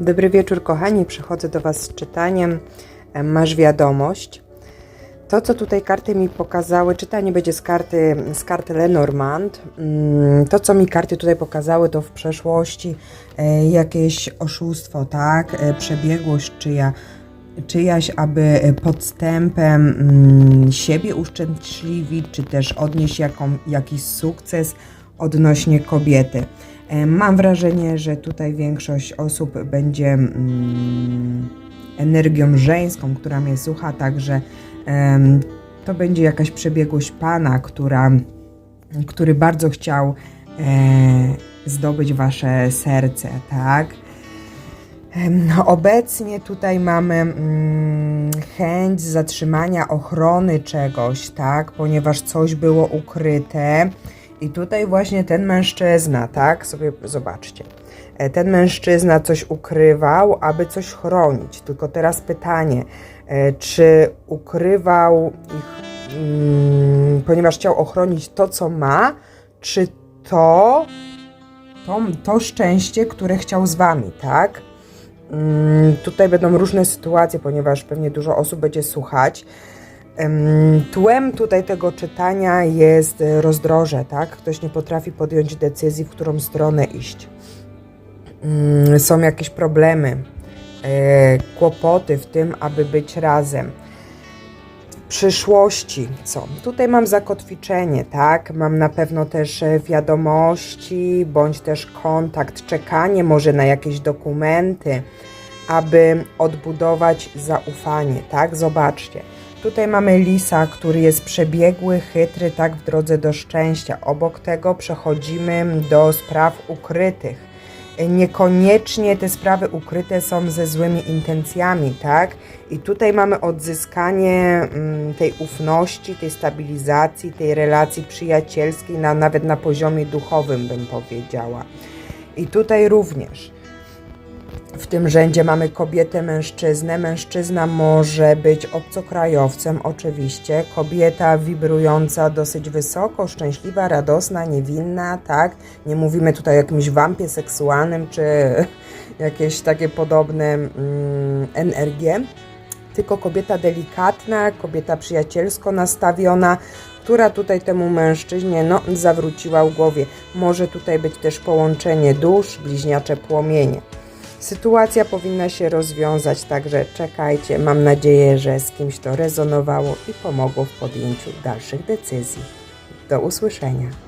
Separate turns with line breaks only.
Dobry wieczór, kochani. Przychodzę do Was z czytaniem. E, Masz wiadomość. To, co tutaj karty mi pokazały, czytanie będzie z karty, z karty Lenormand. Mm, To, co mi karty tutaj pokazały, to w przeszłości e, jakieś oszustwo, tak? E, Przebiegłość czyja, czyjaś, aby podstępem mm, siebie uszczęśliwić, czy też odnieść jaką, jakiś sukces odnośnie kobiety. E, Mam wrażenie, że tutaj większość osób będzie mm, energią żeńską, która mnie słucha, także to będzie jakaś przebiegłość Pana, która, który bardzo chciał e, zdobyć Wasze serce, tak? Obecnie tutaj mamy mm, chęć zatrzymania ochrony czegoś, tak? Ponieważ coś było ukryte. I tutaj właśnie ten mężczyzna, tak? Sobie zobaczcie. E, Ten mężczyzna coś ukrywał, aby coś chronić. Tylko teraz pytanie, e, czy ukrywał ich, mm, ponieważ chciał ochronić to, co ma, czy to, to, to szczęście, które chciał z wami, tak? Mm, Tutaj będą różne sytuacje, ponieważ pewnie dużo osób będzie słuchać. Em, Tłem tutaj tego czytania jest e, rozdroże, tak? Ktoś nie potrafi podjąć decyzji, w którą stronę iść. Mm, Są jakieś problemy, e, kłopoty w tym, aby być razem. W przyszłości, co? Tutaj mam zakotwiczenie, tak? Mam na pewno też e, wiadomości, bądź też kontakt, czekanie może na jakieś dokumenty, aby odbudować zaufanie, tak? Zobaczcie. Tutaj mamy lisa, który jest przebiegły, chytry, tak w drodze do szczęścia. Obok tego przechodzimy do spraw ukrytych. Niekoniecznie te sprawy ukryte są ze złymi intencjami, tak? I tutaj mamy odzyskanie mm, tej ufności, tej stabilizacji, tej relacji przyjacielskiej, na, nawet na poziomie duchowym, bym powiedziała. I tutaj również w tym rzędzie mamy kobietę, mężczyznę. Mężczyzna może być obcokrajowcem, oczywiście. Kobieta wibrująca dosyć wysoko, szczęśliwa, radosna, niewinna, tak? Nie mówimy tutaj o jakimś wampie seksualnym czy jakieś takie podobne mm, energie. Tylko kobieta delikatna, kobieta przyjacielsko nastawiona, która tutaj temu mężczyźnie no, zawróciła w głowie. Może tutaj być też połączenie dusz, bliźniacze płomienie. Sytuacja powinna się rozwiązać, także czekajcie. Mam nadzieję, że z kimś to rezonowało i pomogło w podjęciu dalszych decyzji. Do usłyszenia.